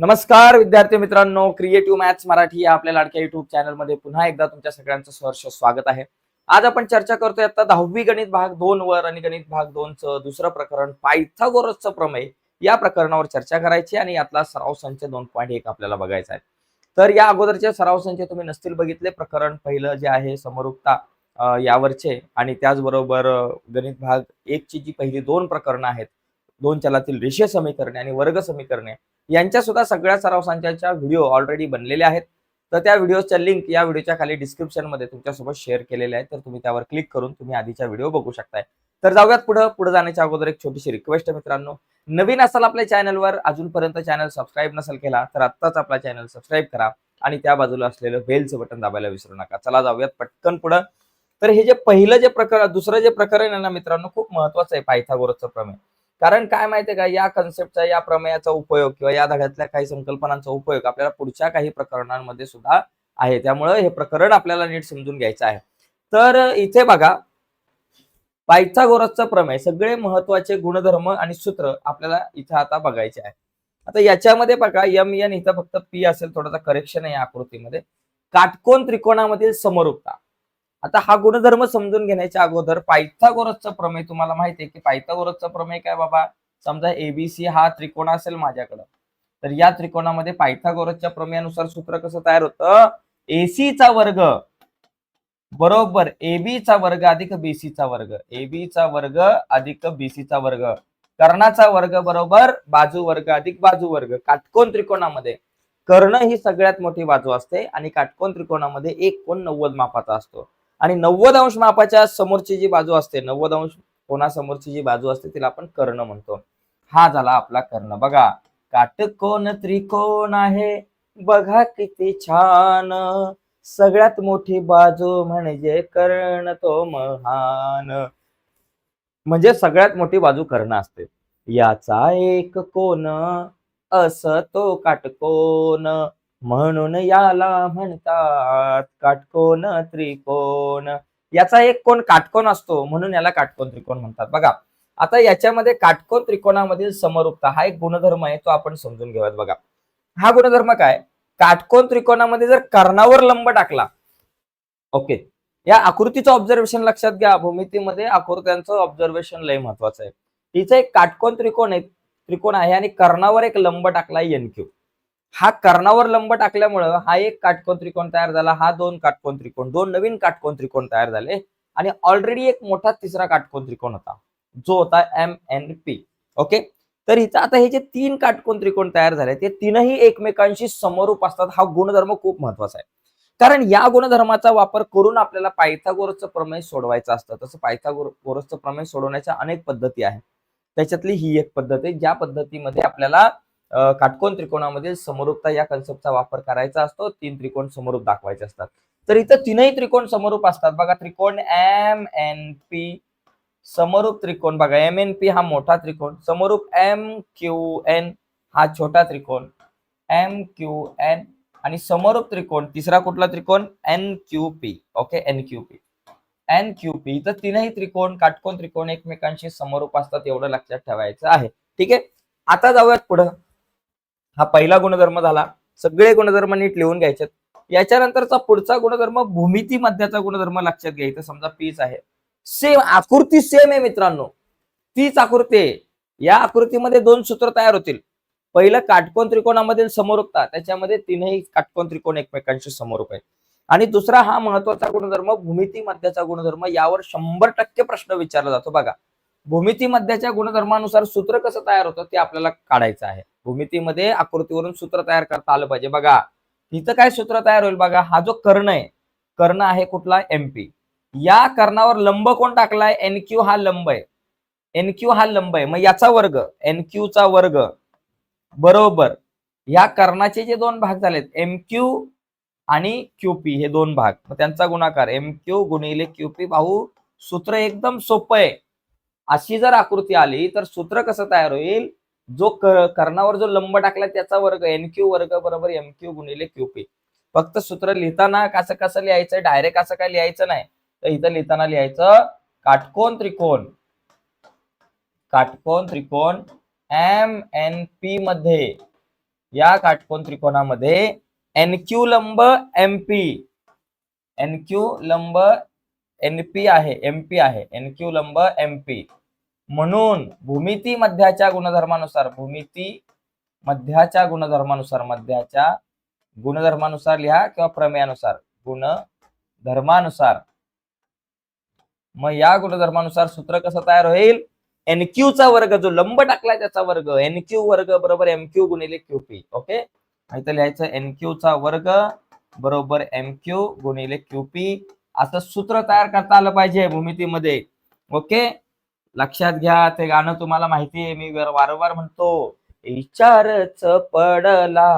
नमस्कार विद्यार्थी मित्रांनो. क्रिएटिव्ह मॅथ्स मराठी या आपल्या लाडक्या युट्यूब चॅनलमध्ये पुन्हा एकदा तुमच्या सगळ्यांचं सहर्ष स्वागत आहे. आज आपण चर्चा करतोय आता दहावी गणित भाग दोन वर आणि गणित भाग दोनचं दुसरं प्रकरण पायथागोरसचं प्रमेय. या प्रकरणावर चर्चा करायची आणि यातला सराव संच दोन पॉईंट एक आपल्याला बघायचा आहे. तर या अगोदरचे सराव संच तुम्ही नसतील बघितले. प्रकरण पहिलं जे आहे समरूपता यावरचे. आणि त्याचबरोबर गणित भाग एकची जी पहिली दोन प्रकरणं आहेत दोन चलातील रेषीय समीकरणे आणि वर्ग समीकरणे. यांच्या सुद्धा सगळ्या सराव संचाच्या व्हिडिओ ऑलरेडी बनलेले आहेत. तर त्या व्हिडिओच्या लिंक या व्हिडिओच्या खाली डिस्क्रिप्शनमध्ये तुमच्यासोबत शेअर केलेले आहेत. तर तुम्ही त्यावर क्लिक करून तुम्ही आधीच्या व्हिडिओ बघू शकताय. तर जाऊयात पुढे. पुढे जाण्याच्या अगोदर एक छोटीशी रिक्वेस्ट आहे मित्रांनो. नवीन असाल आपल्या चॅनलवर अजूनपर्यंत चॅनल सबस्क्राईब नसेल केला तर आत्ताच आपला चॅनल सबस्क्राईब करा. आणि त्या बाजूला असलेलं बेलचं बटन दाबायला विसरू नका. चला जाऊयात पटकन पुढं. तर हे जे पहिलं जे प्रकरण दुसरं जे प्रकरण आहे ना मित्रांनो खूप महत्वाचं आहे. पायथागोरसचं प्रमेय. कारण काय माहितीये का या कन्सेप्टचा या प्रमेयाचा उपयोग किंवा या धड्यातल्या काही संकल्पनांचा उपयोग आपल्याला पुढच्या काही प्रकरणांमध्ये सुद्धा आहे. त्यामुळे हे प्रकरण आपल्याला नीट समजून घ्यायचं आहे. तर इथे बघा पायथागोरसचं प्रमेय सगळे महत्त्वाचे गुणधर्म आणि सूत्र आपल्याला इथे आता बघायचे आहे. आता याच्यामध्ये बघा यम एन इथं फक्त पी असेल थोडासा करेक्शन आहे या आकृतीमध्ये. काटकोन त्रिकोणामधील समरूपता. आता हा गुणधर्म समजून घेण्याच्या अगोदर पायथागोरसचं प्रमेय तुम्हाला माहिती आहे की पायथागोरसचं प्रमेय काय बाबा? समजा एबीसी हा त्रिकोण असेल माझ्याकडं. तर या त्रिकोणामध्ये पायथागोरसच्या प्रमेयानुसार सूत्र कसं तयार होतं? एसी चा वर्ग. बरोबर एबीचा चा वर्ग अधिक बीसी चा वर्ग. एबी चा वर्ग अधिक बीसी चा वर्ग. कर्णाचा वर्ग बरोबर बाजू वर्ग अधिक बाजू वर्ग. काटकोन त्रिकोणामध्ये. कर्ण ही सगळ्यात मोठी बाजू असते आणि काटकोन त्रिकोणामध्ये एक कोण नव्वद मापाचा असतो. आणि नव्वद अंश मापाच्या समोरची जी बाजू असते नव्वद अंश कोणासमोरची जी बाजू असते तिला आपण कर्ण म्हणतो. हा झाला आपला कर्ण. बघा काटकोन त्रिकोण आहे बघा किती छान. सगळ्यात मोठी बाजू म्हणजे कर्ण तो महान. म्हणजे सगळ्यात मोठी बाजू कर्ण असते. याचा एक कोण असतो काटकोन. म्हणून याला म्हणतात काटकोन त्रिकोण. याचा एक कोण काटकोन असतो म्हणून याला काटकोन त्रिकोण म्हणतात. बघा आता याच्यामध्ये काटकोन त्रिकोणामधील समरूपता हा एक गुणधर्म आहे तो आपण समजून घेऊयात बघा. हा गुणधर्म काय? काटकोन त्रिकोणामध्ये जर कर्णावर लंब टाकला ओके या आकृतीचं ऑब्झर्वेशन लक्षात घ्या. भूमितीमध्ये आकृत्यांचं ऑब्झर्वेशन लय महत्वाचं आहे. तिचं एक काटकोन त्रिकोण आहे त्रिकोण आहे आणि कर्णावर एक लंब टाकला एनक्यू हा कर्णावर लंब टाकल्यामुळं हा एक काटकोन त्रिकोण तयार झाला हा दोन काटकोन त्रिकोण दोन नवीन काटकोन त्रिकोण तयार झाले आणि ऑलरेडी एक मोठा तिसरा काटकोन त्रिकोण होता जो होता एम एन पी ओके तर इथं आता हे जे तीन काटकोन त्रिकोण तयार झाले ते तीनही एकमेकांशी समरूप असतात हा गुणधर्म खूप महत्त्वाचा आहे. कारण या गुणधर्माचा वापर करून आपल्याला पायथागोरसचं प्रमेय सोडवायचं असतं. तसं पायथागोरसचं प्रमेय सोडवण्याच्या अनेक पद्धती आहेत. त्याच्यातली ही एक पद्धत आहे ज्या पद्धतीमध्ये आपल्याला काटकोन त्रिकोणामधील समरूपता या कन्सेप्टचा वापर करायचा असतो. तीन त्रिकोण समरूप दाखवायचे असतात. तर इथं तीनही त्रिकोण समरूप असतात. बघा त्रिकोण एम एन पी समरूप त्रिकोण बघा एम एन पी हा मोठा त्रिकोण. समरूप एम क्यू एन हा छोटा त्रिकोण. एम क्यू एन आणि समरूप त्रिकोण तिसरा कुठला त्रिकोण? N Q P okay N Q P N Q P तर तीनही त्रिकोण काटकोन त्रिकोण एकमेकांशी समरूप असतात एवढं लक्षात ठेवायचं आहे. ठीक आहे? आता जाऊयात पुढं. हा पहिला गुणधर्म झाला. सगळे गुणधर्म नीट लिहून घ्यायचे याच्यानंतरचा पुढचा गुणधर्म भूमिती मध्याचा गुणधर्म लक्षात घ्यायचा समजा पीच आहे. सेम आकृती सेम आहे मित्रांनो. तीच आकृती आहे. या आकृतीमध्ये दोन सूत्र तयार होतील. पहिलं काटकोन त्रिकोणामधील समरूपता. त्याच्यामध्ये तीनही काटकोन त्रिकोण एकमेकांशी समोरूप आहे आणि दुसरा हा महत्त्वाचा गुणधर्म भूमिती मध्याचा गुणधर्म यावर शंभर टक्के प्रश्न विचारला जातो. बघा. भूमिती मध्याच्या गुणधर्मानुसार सूत्र कसं तयार होतं ते आपल्याला काढायचं आहे. भूमितीमध्ये आकृतीवरून सूत्र तयार करता आलं पाहिजे. बघा इथं काय सूत्र तयार होईल बघा हा जो कर्ण आहे कर्ण आहे कुठला? एमपी या कर्णावर लंब कोण टाकलाय? एनक्यू हा लंब आहे. एनक्यू हा लंब आहे. मग याचा वर्ग एनक्यूचा चा वर्ग बरोबर. या कर्णाचे जे दोन भाग झालेत एम क्यू आणि क्यूपी हे दोन भाग. मग त्यांचा गुणाकार एम क्यू गुणिले क्यूपी भाऊ सूत्र एकदम सोपं आहे. अशी जर आकृती आली तर सूत्र कसं तयार होईल? जो कर्णावर जो लंब टाकला त्याचा वर्ग एन क्यू वर्ग बरोबर एम क्यू गुणिले क्यूपी फक्त सूत्र लिहिताना कसं कसं लिहायचं? डायरेक्ट असं काय लिहायचं नाही. तर इथं लिहिताना लिहायचं काटकोन त्रिकोण. काटकोन त्रिकोण एम एन पी मध्ये या काटकोन त्रिकोणामध्ये एनक्यू लंब एमपी एनक्यू लंब एनपी आहे एमपी आहे. एनक्यू लंब एमपी म्हणून भूमिती मध्याच्या गुणधर्मानुसार भूमिती मध्याच्या गुणधर्मानुसार मध्याच्या गुणधर्मानुसार लिहा किंवा प्रमेयानुसार. गुणधर्मानुसार. मग या गुणधर्मानुसार सूत्र कसं तयार होईल? एनक्यू चा वर्ग जो लंब टाकलाय त्याचा वर्ग. एनक्यू वर्ग बरोबर एमक्यू गुणिले क्यूपी ओके इथं लिहायचं एनक्यू चा वर्ग बरोबर एमक्यू गुणिले क्यूपी असं सूत्र तयार करता आलं पाहिजे भूमितीमध्ये. ओके लक्षात घ्या ते गाणं तुम्हाला माहिती आहे मी वारंवार म्हणतो. विचारच पडला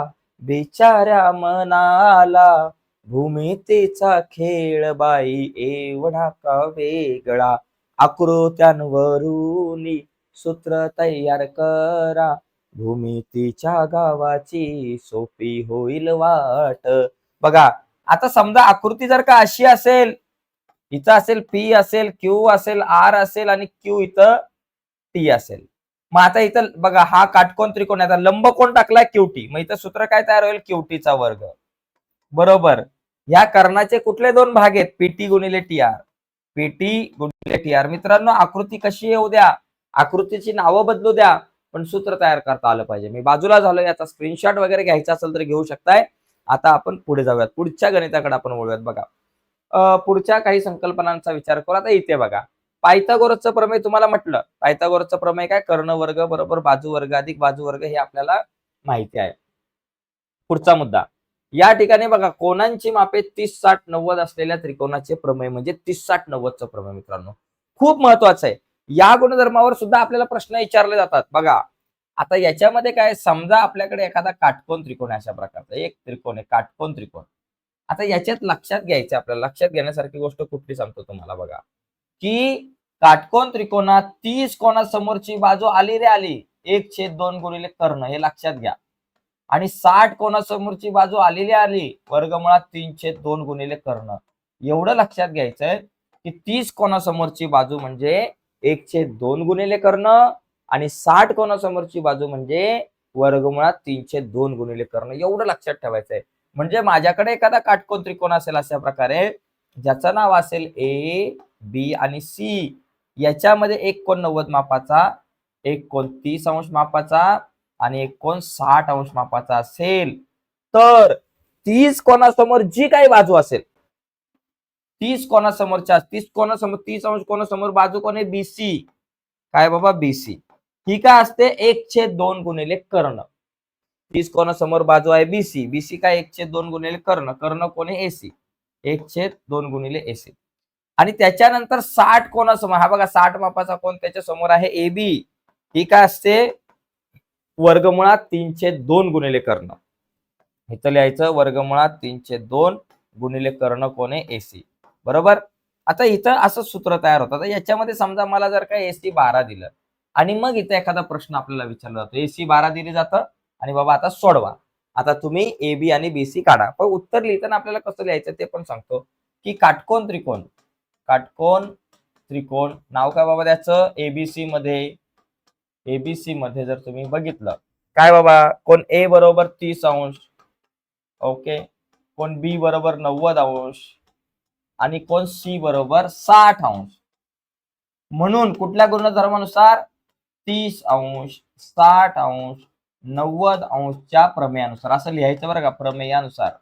बिचाऱ्या मनाला. भूमितेचा खेळ बाई एवढा का वेगळा? आकृत्यांवरून सूत्र तयार करा. भूमितीच्या गावाची सोपी होईल वाट. बघा आता समजा आकृती जर का अशी असेल इथं असेल पी असेल क्यू असेल आर असेल आणि क्यू इथं टी असेल. मग आता इथं बघा हा काटकोन त्रिकोण आहे. आता लंब कोण टाकलाय? क्यूटी मग इथं सूत्र काय तयार होईल? क्यूटीचा वर्ग. बरोबर. या कर्णाचे कुठले दोन भाग आहेत? पीटी गुणिले टी आर पीटी गुणिले टी आर मित्रांनो आकृती कशी येऊ द्या? आकृतीची नावं बदलू द्या. पण सूत्र तयार करता आलं पाहिजे. मी बाजूला झालो याचा स्क्रीनशॉट वगैरे घ्यायचा असेल तर घेऊ शकताय. आता आपण पुढे जाऊयात. पुढच्या गणिताकडे आपण वळूयात. बघा. पुढच्या काही संकल्पनांचा विचार करू. आता इथे बघा. पायथागोरसचं प्रमेय तुम्हाला म्हटलं. पायथागोरसचं प्रमेय काय? कर्ण वर्ग बरोबर बाजू वर्ग अधिक बाजू वर्ग हे आपल्याला माहिती आहे. पुढचा मुद्दा. या ठिकाणी बघा कोणांची मापे तीस साठ नव्वद असलेल्या त्रिकोणाचे प्रमेय म्हणजे तीस साठ नव्वदचं प्रमेय मित्रांनो. खूप महत्वाचं आहे. या गुणधर्मावर सुद्धा आपल्याला प्रश्न विचारले जातात. बघा आता याच्यामध्ये काय समजा आपल्याकडे एखादा काटकोन त्रिकोण आहे अशा प्रकारचा. एक त्रिकोण आहे काटकोन त्रिकोण. आता याच्यात लक्षात घ्यायचं आपल्याला. लक्षात घेण्यासारखी गोष्ट कुठली सांगतो तुम्हाला बघा. की काटकोन त्रिकोणात तीस कोणासमोरची बाजू आली रे आली. एक छेद दोन गुणिले कर्ण हे लक्षात घ्या. आणि साठ कोणासमोरची बाजू आलेली आली. वर्गमुळात तीन छेद दोन गुणिले कर्ण. एवढं लक्षात घ्यायचंय की तीस कोणासमोरची बाजू म्हणजे एक छेद दोन गुणिले कर्ण आणि साठ कोणासमोरची बाजू म्हणजे वर्गमुळात तीनशे दोन गुणिले कर्ण. एवढं लक्षात ठेवायचंय म्हणजे माझ्याकडे एखादा काटकोन त्रिकोण असेल अशा प्रकारे ज्याचं नाव असेल ए बी आणि सी याच्यामध्ये एकोणनव्वद नव्वद मापाचा एक कोण तीस अंश मापाचा आणि एक कोण साठ अंश मापाचा असेल. तर तीस कोणासमोर जी काही बाजू असेल तीस कोणासमोरच्या तीस कोणासमोर तीस अंश कोणासमोर बाजू कोण आहे? बीसी काय बाबा? बीसी ही काय असते? एक छेद दोन गुणिले कर्ण. तीस कोणासमोर बाजू आहे? बीसी बीसी काय एक छेद दोन गुणिले कर्ण. कर्ण कोण? आहे एसी एक छेद दोन गुणिले एसी आणि त्याच्यानंतर साठ कोणासमोर? हा बघा साठ मापाचा कोण त्याच्यासमोर आहे? ए बी ही काय असते? वर्गमुळात तीनशे दोन गुणिले कर्ण. इथं लिहायचं वर्गमुळात तीनशे दोन गुणिले कर्ण कोण? आहे एसी बरोबर? आता इथं असं सूत्र तयार होतं. याच्यामध्ये समजा मला जर का एसी बारा दिलं आणि मग इथं एखादा प्रश्न आपल्याला विचारला जातो. एसी बारा दिली जातं. आणि बाबा आता सोडवा. आता तुम्ही ए बी आणि बीसी काढा. पण उत्तर लिहिताना आपल्याला कसं लिहायचं ते पण सांगतो. की काटकोन त्रिकोण. काटकोन त्रिकोण. नाव काय बाबा त्याचं? एबीसी मध्ये. एबीसी मध्ये जर तुम्ही बघितलं. काय बाबा? कोण ए बरोबर तीस अंश. ओके. कोण बी बरोबर नव्वद अंश. आणि कोण सी बरोबर साठ अंश. म्हणून कुठल्या गुणधर्मानुसार? तीस अंश. साठ अंश. नव्वद अंशच्या प्रमेयानुसार असं लिहायचं बरं का प्रमेयानुसार.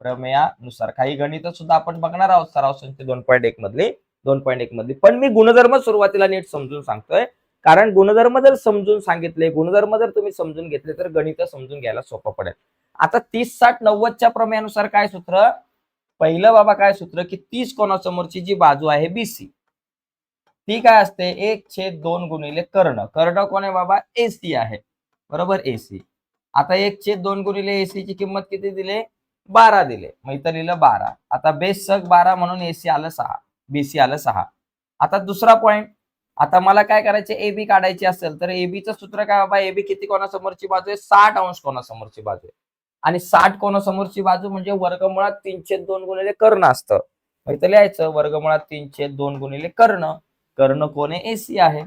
प्रमेयानुसार. काही गणित सुद्धा आपण बघणार आहोत. सराव संख्ये दोन पॉईंट एक मधली दोन पॉईंट एक मधली. पण मी गुणधर्म सुरुवातीला नीट समजून सांगतोय. कारण गुणधर्म जर समजून सांगितले गुणधर्म जर तुम्ही समजून घेतले तर गणित समजून घ्यायला सोपं पडेल. आता तीस साठ नव्वदच्या प्रमेयानुसार काय सूत्र? पहिलं बाबा काय सूत्र? की तीस कोणासमोरची जी बाजू आहे बीसी ती काय असते? एक छेद दोन गुणिले कर्ण. कर्ण कोण आहे बाबा? एसी आहे. बरोबर? एसी आता एक छेद दोन गुणिले एसी ची किंमत किती दिले? बारा दिले. मग इथं लिहिलं बारा. आता बेस सग बारा म्हणून एसी आलं सहा. बीसी आलं सहा. आता दुसरा पॉइंट आता मला काय करायचे? ए बी काढायची असेल तर एबीचं सूत्र काय? बाबा एबी किती कोणासमोरची बाजू आहे? साठ अंश कोणासमोरची बाजू आहे. आणि साठ कोणासमोरची बाजू म्हणजे वर्गमुळात तीनशे दोन गुणिले कर्ण असतं. मग इथं लिहायचं वर्गमुळात तीनशे दोन गुणिले कर्ण. कर्ण कोण एसी आहे.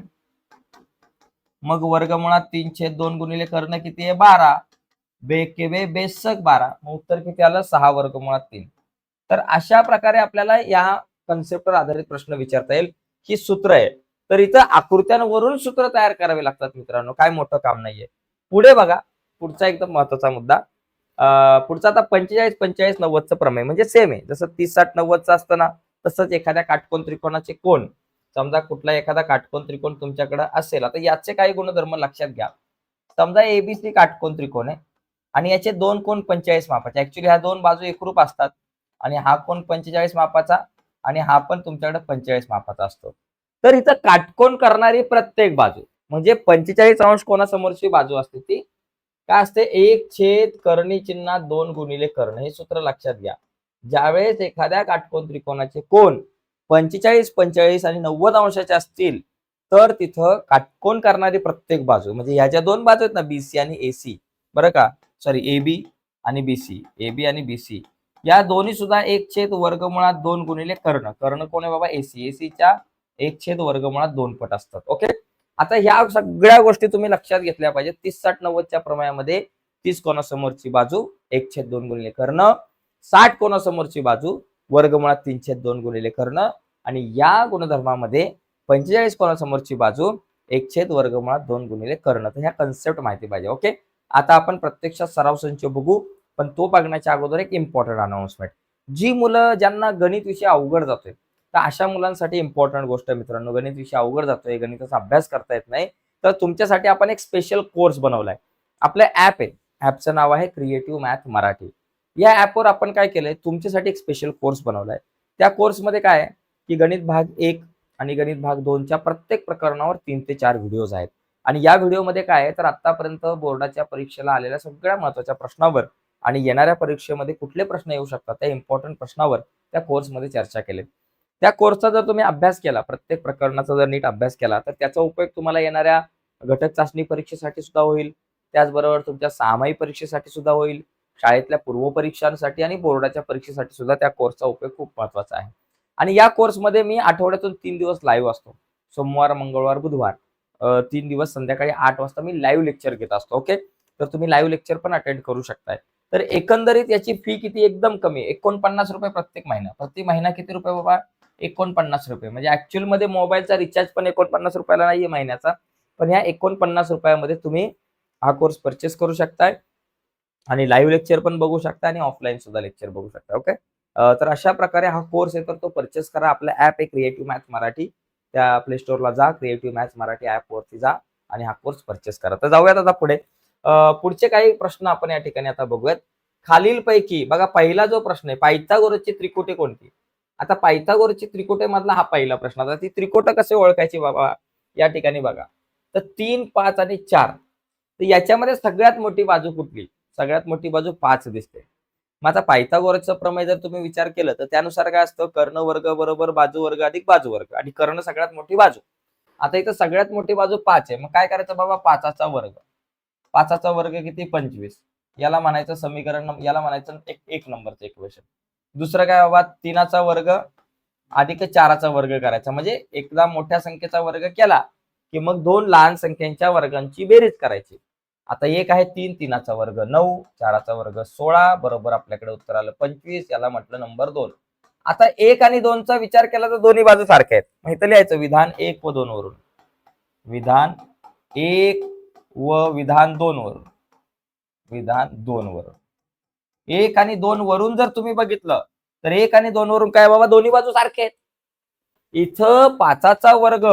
मग वर्गमुळात तीनशे दोन गुणिले कर्ण किती आहे? बारा. बे के बे बेसक बारा. मग उत्तर किती आलं? सहा वर्गमुळात तीन. तर अशा प्रकारे आपल्याला या कन्सेप्टवर आधारित प्रश्न विचारता येईल. ही सूत्र आहे. तर इथं आकृत्यांवरून सूत्र तयार करावे लागतात मित्रांनो. काय मोठं काम नाहीये. पुढे बघा. पुढचा एकदम महत्त्वाचा मुद्दा. पुढचा आता पंचेचाळीस पंचेचाळीस नव्वदचं प्रमेय. म्हणजे सेम आहे. जसं तीस साठ नव्वदचं असतं ना तसंच एखाद्या काटकोन त्रिकोणाचे कोण समजा कुठला एखादा काटकोन त्रिकोण तुमच्याकडे असेल आता याचे काही गुणधर्म लक्षात घ्या. समजा एबीसी काटकोन त्रिकोण आहे आणि याचे दोन कोण पंचेचाळीस मापाचे ऍक्च्युली ह्या दोन बाजू एकरूप असतात आणि हा कोण पंचेचाळीस मापाचा आणि हा पण तुमच्याकडे पंचेचाळीस मापाचा असतो. तर इथं काटकोन करणारी प्रत्येक बाजू म्हणजे पंचेचाळीस अंश कोणासमोरची बाजू असते ती? काय असते? एक छेद करणी चिन्हात दोन गुणिले कर्ण. हे सूत्र लक्षात घ्या. ज्यावेळेस एखाद्या काटकोन त्रिकोणाचे कोण पंचेचाळीस पंचेचाळीस आणि नव्वद अंशाचे असतील तर तिथं काटकोन करणारी प्रत्येक बाजू म्हणजे ह्याच्या दोन बाजू आहेत ना बीसी आणि एसी बरं का? सॉरी ए बी आणि बीसी ए बी आणि बीसी या दोन्ही सुद्धा एक छेद वर्गमुळात दोन गुणिले कर्ण. कर्ण कोण आहे बाबा? एसी एसीच्या एक छेद वर्गमुळात दोन पट असतात ओके? आता ह्या सगळ्या गोष्टी तुम्ही लक्षात घेतल्या पाहिजेत. तीस साठ नव्वदच्या प्रमाणामध्ये तीस कोणासमोरची बाजू? एक छेद दोन गुणिले कर्ण. साठ कोणासमोरची बाजू? वर्गमुळात तीनशे दोन गुणिले कर्ण आणि या गुणधर्मामध्ये पंचेचाळीस कोणासमोरची बाजू एक छेद वर्गमुळात दोन गुणिले कर्ण. तर ह्या कन्सेप्ट माहिती पाहिजे ओके आता आपण प्रत्यक्षात सराव संच बघू पण तो बघण्याच्या अगोदर एक इम्पॉर्टंट अनाउन्समेंट जी मुलं ज्यांना गणित विषय अवघड जातोय तर अशा मुलांसाठी इम्पॉर्टंट गोष्ट मित्रांनो. गणित विषय अवघड जातोय गणिताचा अभ्यास करता येत नाही. तर तुमच्यासाठी आपण एक स्पेशल कोर्स बनवलाय. आपलं ऍप आहे. ऍपचं नाव आहे क्रिएटिव्ह मॅथ मराठी या ऍपवर आपण काय केलंय? तुमच्यासाठी एक स्पेशल कोर्स बनवलाय. त्या कोर्समध्ये काय आहे? की गणित भाग एक आणि गणित भाग दोनच्या प्रत्येक प्रकरणावर तीन ते चार व्हिडिओज आहेत. आणि या व्हिडिओमध्ये काय आहे? तर आतापर्यंत बोर्डाच्या परीक्षेला आलेल्या सगळ्या महत्त्वाच्या प्रश्नावर आणि येणाऱ्या परीक्षेमध्ये कुठले प्रश्न येऊ शकतात? त्या इम्पॉर्टंट प्रश्नावर त्या कोर्समध्ये चर्चा केली. त्या कोर्सचा जर तुम्ही अभ्यास केला प्रत्येक प्रकरणाचा जर नीट अभ्यास केला तर त्याचा उपयोग तुम्हाला येणाऱ्या घटक चाचणी परीक्षेसाठी सुद्धा होईल. त्याचबरोबर तुमच्या सामायिक परीक्षेसाठी सुद्धा होईल. शाळेतल्या पूर्वपरीक्षांसाठी आणि बोर्डाच्या परीक्षेसाठी सुद्धा त्या कोर्सचा उपयोग खूप महत्त्वाचा आहे. आणि या कोर्समध्ये मी आठवड्यातून तीन दिवस लाईव्ह असतो. सोमवार मंगळवार बुधवार. तीन दिवस संध्याकाळी आठ वाजता मी लाईव्ह लेक्चर घेत असतो ओके तर तुम्ही लाईव्ह लेक्चर पण अटेंड करू शकताय. तर एकंदरीत याची फी किती एकदम कमी एकोणपन्नास रुपये प्रत्येक महिना. प्रत्येक महिना किती रुपये बाबा? एकोणपन्नास रुपये. म्हणजे ऍक्च्युअलमध्ये मोबाईलचा रिचार्ज पण एकोणपन्नास रुपयाला नाहीये महिन्याचा. पण ह्या एकोणपन्नास रुपयामध्ये तुम्ही हा कोर्स परचेस करू शकताय. आणि लाईव्ह लेक्चर पण बघू शकता आणि ऑफलाईन सुद्धा लेक्चर बघू शकता ओके तर अशा प्रकारे हा कोर्स आहे तर तो परचेस करा. आपला ऍप आहे क्रिएटिव्ह मॅथ मराठी. त्या प्ले स्टोअरला जा क्रिएटिव्ह मॅथ मराठी ऍप वरती जा आणि हा कोर्स परचेस करा. तर जाऊयात आता पुढे. पुढचे काही प्रश्न आपण या ठिकाणी आता बघूयात. खालीलपैकी बघा पहिला जो प्रश्न आहे पायथागोरसची त्रिकुटे कोणती? आता पायथागोरसची त्रिकोटे मधला हा पहिला प्रश्न. आता ती त्रिकुट कसे ओळखायची बाबा? या ठिकाणी बघा. तर तीन पाच आणि चार. तर याच्यामध्ये सगळ्यात मोठी बाजू कुठली? सगळ्यात मोठी बाजू पाच दिसते. मग आता पायथागोरसचं प्रमेय जर तुम्ही विचार केलं तर त्यानुसार काय असतं? कर्ण वर्ग बरोबर बाजू वर्ग अधिक बाजू वर्ग. आणि कर्ण सगळ्यात मोठी बाजू. आता इथं सगळ्यात मोठी बाजू पाच आहे. मग काय करायचं बाबा? पाचाचा वर्ग. पाचाचा वर्ग किती? पंचवीस. याला म्हणायचं समीकरण याला म्हणायचं एक एक नंबरचं इक्वेशन दुसरं काय बाबा? तीनाचा वर्ग अधिक चाराचा वर्ग करायचा. म्हणजे एकदा मोठ्या संख्येचा वर्ग केला की मग दोन लहान संख्यांच्या वर्गांची बेरीज करायची. आता एक आहे तीन तीनाचा वर्ग नऊ चाराचा वर्ग सोळा बरोबर आपल्याकडे उत्तर आलं पंचवीस याला म्हटलं नंबर दोन. आता एक आणि दोनचा विचार केला तर दोन्ही बाजू सारख्या आहेत. माहीत लिहायचं विधान एक व दोन वरून. विधान एक व विधान दोन वरून. विधान दोन वरून. एक आणि दोन वरून जर तुम्ही बघितलं तर एक आणि दोन वरून काय बाबा? दोन्ही बाजू सारखे आहेत. इथं पाचाचा वर्ग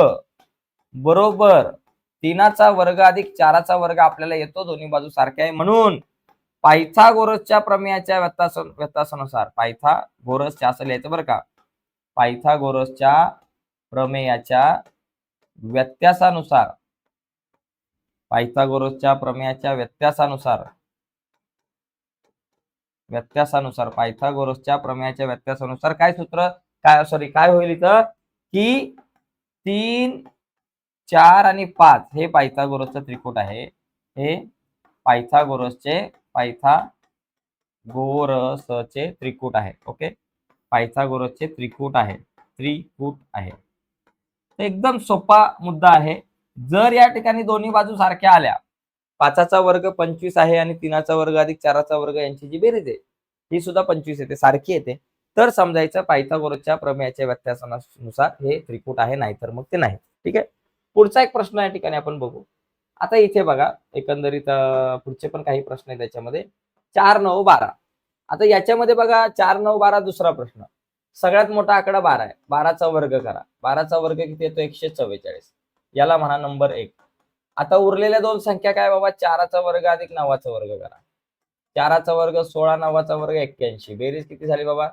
बरोबर तीनाचा वर्ग अधिक चाराचा वर्ग आपल्याला येतो दोन्ही बाजू सारख्या आहे. म्हणून पायथागोरसच्या प्रमेयाच्या व्यत्यास व्यत्यासानुसार पायथागोरसच्या असं लिहायचं बरं का. पायथागोरसच्या प्रमेयाच्या व्यत्यासानुसार पायथागोरसच्या प्रमेयाच्या व्यत्यासानुसार व्यत्यासानुसार पायथागोरसच्या प्रमेयाच्या व्यत्यासानुसार काय सूत्र? काय सॉरी काय होईल इथं? की तीन चार आणि पाच हे पायथागोरसचं त्रिकूट आहे. हे पायथागोरसचे पायथागोरसचे त्रिकूट आहे. ओके? पायथागोरसचे त्रिकूट आहे. त्रिकूट आहे. एकदम सोपा मुद्दा आहे. जर या ठिकाणी दोन्ही बाजू सारख्या आल्या पाचाचा वर्ग पंचवीस आहे आणि तीनाचा वर्ग अधिक चाराचा वर्ग यांची जी बेरीज आहे. ही सुद्धा पंचवीस येते सारखी येते. तर समजायचं पायथागोरसच्या प्रमेयाच्या व्याख्यानानुसार हे त्रिकूट आहे नाहीतर मग ते नाही. ठीक आहे? पुढचा एक प्रश्न या ठिकाणी आपण बघू. आता इथे बघा एकंदरीत पुढचे पण काही प्रश्न आहेत त्याच्यामध्ये चार नऊ बारा. आता याच्यामध्ये बघा चार नऊ बारा दुसरा प्रश्न. सगळ्यात मोठा आकडा बारा आहे. बाराचा वर्ग करा. बाराचा वर्ग किती येतो? एकशे चव्वेचाळीस. याला म्हणा नंबर एक. आता उरलेल्या दोन संख्या काय बाबा? चाराचा वर्ग अधिक नवाचा वर्ग करा. चाराचा वर्ग सोळा नवाचा वर्ग एक्क्याऐंशी. बेरीज किती झाली बाबा?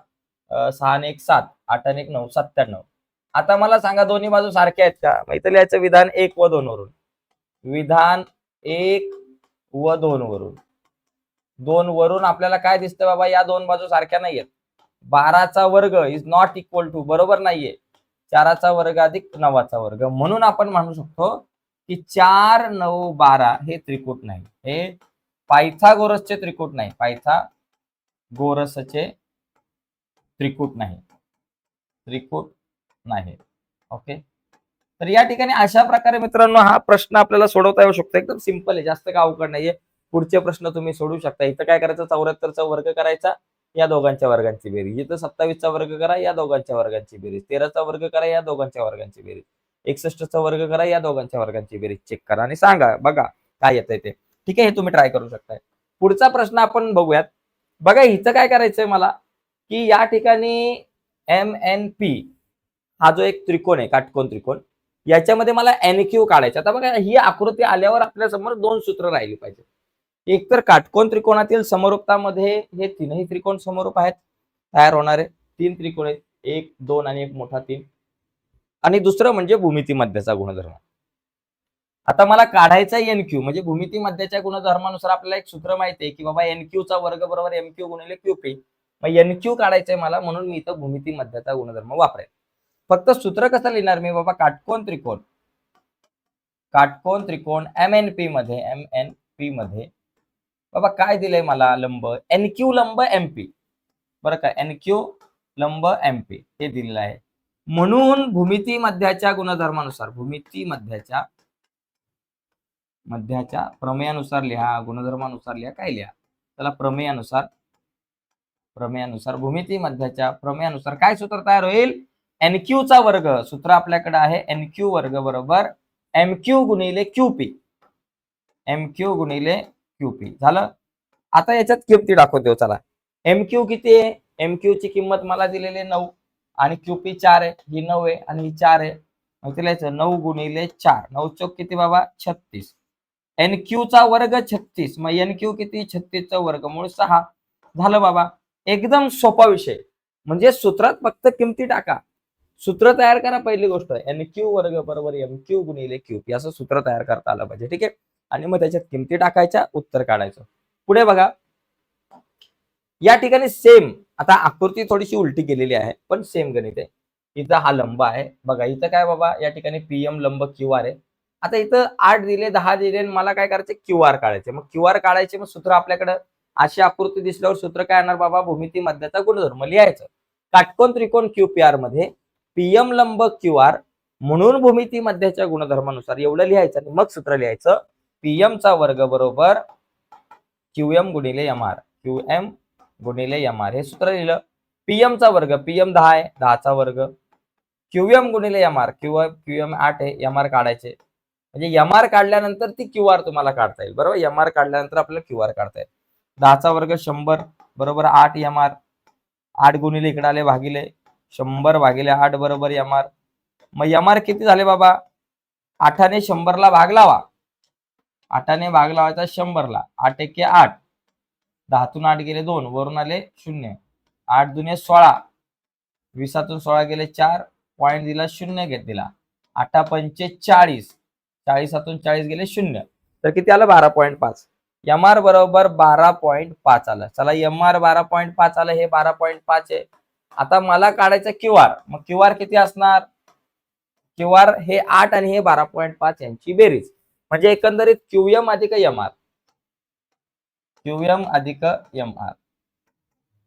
सहा आणि एक सात. आठ आणि एक नऊ सत्त्याण्णव. आता मला सांगा दोन्ही बाजू सारख्या आहेत का? मग इथं लिहायचं विधान एक व दोन वरून. विधान एक व दोन वरून. दोन वरून आपल्याला काय दिसतं बाबा? या दोन बाजू सारख्या नाहीयेत बाराचा वर्ग इज नॉट इक्वल टू बरोबर नाहीये. चाराचा वर्ग अधिक नवाचा वर्ग. म्हणून आपण म्हणू शकतो की चार नऊ बारा हे त्रिकूट नाही. हे पायथागोरसचे त्रिकूट नाही. पायथा गोरसचे त्रिकूट नाही. त्रिकूट नाही. ओके तर या ठिकाणी अशा प्रकारे मित्रांनो हा प्रश्न आपल्याला सोडवता येऊ शकतो. एकदम सिंपल आहे. जास्त काय अवघड नाहीये. पुढचे प्रश्न तुम्ही सोडू शकता. इथं काय करायचं? चौऱ्याहत्तरचा वर्ग करायचा. या दोघांच्या वर्गांची बेरीज. इथं सत्तावीसचा वर्ग करा. या दोघांच्या वर्गांची बेरीज. तेराचा वर्ग करा. या दोघांच्या वर्गांची बेरीज. एकसष्टचा वर्ग करा. या दोघांच्या वर्गांची बेरीज. चेक करा आणि सांगा. बघा काय येतंय ते. ठीक आहे? हे तुम्ही ट्राय करू शकताय. पुढचा प्रश्न आपण बघूयात. बघा इथं काय करायचंय मला? की या ठिकाणी एम एन पी हा जो एक त्रिकोण आहे काटकोन त्रिकोण याच्यामध्ये मला एनक्यू काढायचा. आता बघा ही आकृती आल्यावर आपल्यासमोर दोन सूत्र राहिली पाहिजे. एक तर काटकोन त्रिकोणातील समरूपतामध्ये हे तीनही त्रिकोण समरूप आहेत तयार होणारे तीन त्रिकोण आहेत एक दोन आणि एक मोठा तीन. आणि दुसरं म्हणजे भूमिती मध्याचा गुणधर्म. आता मला काढायचा एन क्यू म्हणजे भूमिती मध्याच्या गुणधर्मानुसार आपल्याला एक सूत्र माहिती आहे की बाबा एन चा वर्ग बरोबर एम क्यू गुणिले क्यू पी मग एन क्यू काढायचंय मला म्हणून मी इथं भूमिती मध्याचा गुणधर्म वापरेल फक्त सूत्र कसं लिहिणार मी? बाबा काटकोन त्रिकोण. काटकोन त्रिकोण एम एन पी मध्ये एम एन पी मध्ये. बाबा काय दिलंय मला लंब? एन क्यू लंब एम पी बरं का? एन क्यू लंब एम पी हे दिलेलं आहे. म्हणून भूमिती मध्याच्या गुणधर्मानुसार भूमिती मध्याच्या मध्याच्या प्रमेयानुसार लिहा गुणधर्मानुसार लिहा काय लिहा? त्याला प्रमेयानुसार प्रमेयानुसार भूमिती मध्याच्या प्रमेयानुसार काय सूत्र तयार होईल? एन क्यू चा वर्ग. सूत्र आपल्याकडे आहे एन क्यू वर्ग बरोबर एम क्यू गुणिले क्यूपी एम क्यू गुणिले क्यूपी झालं? आता याच्यात किमती दाखवतो हो, चला. एम क्यू किती आहे? एम क्यू ची किंमत मला दिलेली आहे नऊ. आणि क्यू पी चार आहे. ही नऊ आहे आणि ही चार आहे. मग तिला यायचं नऊ गुणिले चार. नऊ चौक किती बाबा? छत्तीस. एन क्यू चा वर्ग छत्तीस. मग एन क्यू किती? छत्तीसचा वर्गमूळ सहा. झालं बाबा. एकदम सोपा विषय. म्हणजे सूत्रात फक्त किमती टाका. सूत्र तयार करा पहिली गोष्ट. एन क्यू वर्ग बरोबर एम क्यू गुणिले क्यू पी असं सूत्र तयार करता आलं पाहिजे ठीक आहे? आणि मग त्याच्यात किमती टाकायच्या उत्तर काढायचं. पुढे बघा. या ठिकाणी सेम आता आकृती थोडीशी उलटी केलेली आहे पण सेम गणित आहे. इथं हा लंब आहे. बघा इथं काय बाबा या ठिकाणी पीएम लंब क्यू आर आहे. आता इथं आठ दिले दहा दिले आणि मला काय करायचे? क्यू आर काढायचे. मग क्यू आर काढायचे मग सूत्र आपल्याकडे अशी आकृती दिसल्यावर सूत्र काय येणार बाबा? भूमिती मध्याचा गुणधर्म लिहायचं. काटकोन त्रिकोण क्यू पी आरमध्ये पीएम लंब क्यू आर म्हणून भूमिती मध्याच्या गुणधर्मानुसार एवढं लिहायचं आणि मग सूत्र लिहायचं. पीएम चा वर्ग बरोबर क्यू एम गुणिले एम आर क्यू एम गुणिले एम आर हे सूत्र लिहिलं. पीएम चा वर्ग पीएम दहा आहे दहाचा वर्ग. क्यू एम गुणिले M R Q Q M आठ आहे एम आर काढायचे. म्हणजे एम आर काढल्यानंतर ती क्यू आर तुम्हाला काढता येईल बरोबर? एम आर काढल्यानंतर आपल्याला क्यू आर काढता येईल. दहाचा वर्ग शंभर बरोबर आठ एम आर आठ गुणिले इकडे आले भागिले. शंभर भागिले आठ बरोबर एम आर मग एम आर किती झाले बाबा? आठाने शंभरला भाग लावा. आठाने भाग लावायचा शंभरला. आठ एके आठ. दहातून आठ गेले दोन वरून आले शून्य. आठ दुने सोळा. वीसातून सोळा गेले चार. पॉईंट दिला शून्य घेत दिला. आठा पंचे चाळीस. चाळीसातून चाळीस गेले शून्य. तर किती आलं? बारा पॉईंट पाच. एम आर बरोबर बारा पॉईंट पाच आलं. चला एम आर बारा पॉईंट पाच आलं. हे बारा पॉईंट पाच आहे. आता मला काढायचं क्यू आर. मग क्यू आर किती असणार? क्यू आर हे आठ आणि हे बारा पॉईंट पाच यांची बेरीज. म्हणजे एकंदरीत क्यूएम अधिक एम आर. क्यूएम अधिक एम आर.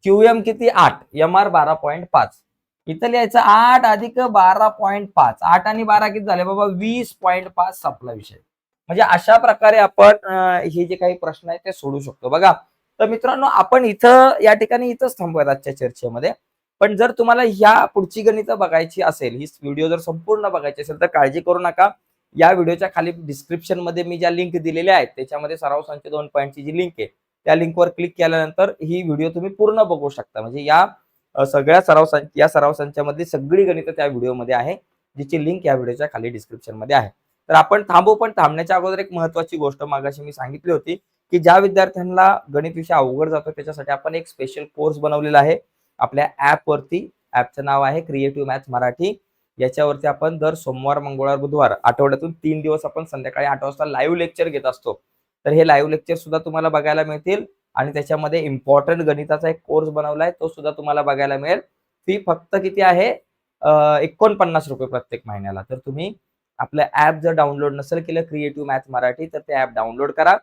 क्यूएम किती? आठ. एम आर बारा पॉईंट पाच. इथं लिहायचं आठ अधिक बारा पॉईंट पाच. आठ आणि बारा किती झाले? बाबा वीस पॉईंट पाच संपला विषय. म्हणजे अशा प्रकारे आपण हे जे काही प्रश्न आहेत ते सोडू शकतो. बघा तर मित्रांनो आपण इथं या ठिकाणी इथंच थांबूयात आजच्या चर्चेमध्ये. पण जर तुम्हाला ह्या पुढची गणित बघायची असेल ही व्हिडिओ जर संपूर्ण बघायची असेल तर काळजी करू नका. या व्हिडिओच्या खाली डिस्क्रिप्शनमध्ये मी ज्या लिंक दिलेल्या आहेत त्याच्यामध्ये सराव संच दोन पॉईंटची जी लिंक आहे त्या लिंकवर क्लिक केल्यानंतर ही व्हिडिओ तुम्ही पूर्ण बघू शकता. म्हणजे या सगळ्या सराव संच या सराव संचामध्ये सगळी गणितं त्या व्हिडिओमध्ये आहे जिची लिंक या व्हिडिओच्या खाली डिस्क्रिप्शनमध्ये आहे. तर आपण थांबू पण थांबण्याच्या अगोदर एक महत्वाची गोष्ट मागाशी मी सांगितली होती की ज्या विद्यार्थ्यांना गणित विषय अवघड जातो त्याच्यासाठी आपण एक स्पेशल कोर्स बनवलेला आहे. आपल्या ऍप वरती ऍपचं नाव आहे क्रिएटिव्ह मॅथ्स मराठी. याच्यावरती आपण दर सोमवार मंगळवार बुधवार आठवड्यातून तीन दिवस आपण संध्याकाळी आठ वाजता लाईव्ह लेक्चर घेत असतो. तर हे लाईव्ह लेक्चर सुद्धा तुम्हाला बघायला मिळतील आणि त्याच्यामध्ये इम्पॉर्टंट गणिताचा एक कोर्स बनवलाय तो सुद्धा तुम्हाला बघायला मिळेल. फी फक्त किती आहे? एकोणपन्नास रुपये प्रत्येक महिन्याला. तर तुम्ही आपलं ऍप जर डाउनलोड नसेल केलं क्रिएटिव्ह मॅथ्स मराठी तर ते ऍप डाउनलोड करा.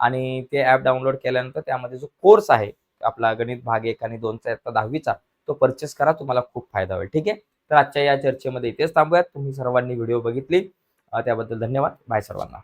आणि ते ऍप डाउनलोड केल्यानंतर त्यामध्ये जो कोर्स आहे आपला गणित भाग एक आणि दोनचा इयत्ता दहावीचा तो परचेस करा तुम्हाला खूप फायदा होईल ठीक आहे? तर आजच्या या चर्चेमध्ये इथेच थांबूयात. तुम्ही सर्वांनी व्हिडिओ बघितली. त्याबद्दल धन्यवाद. बाय सर्वांना.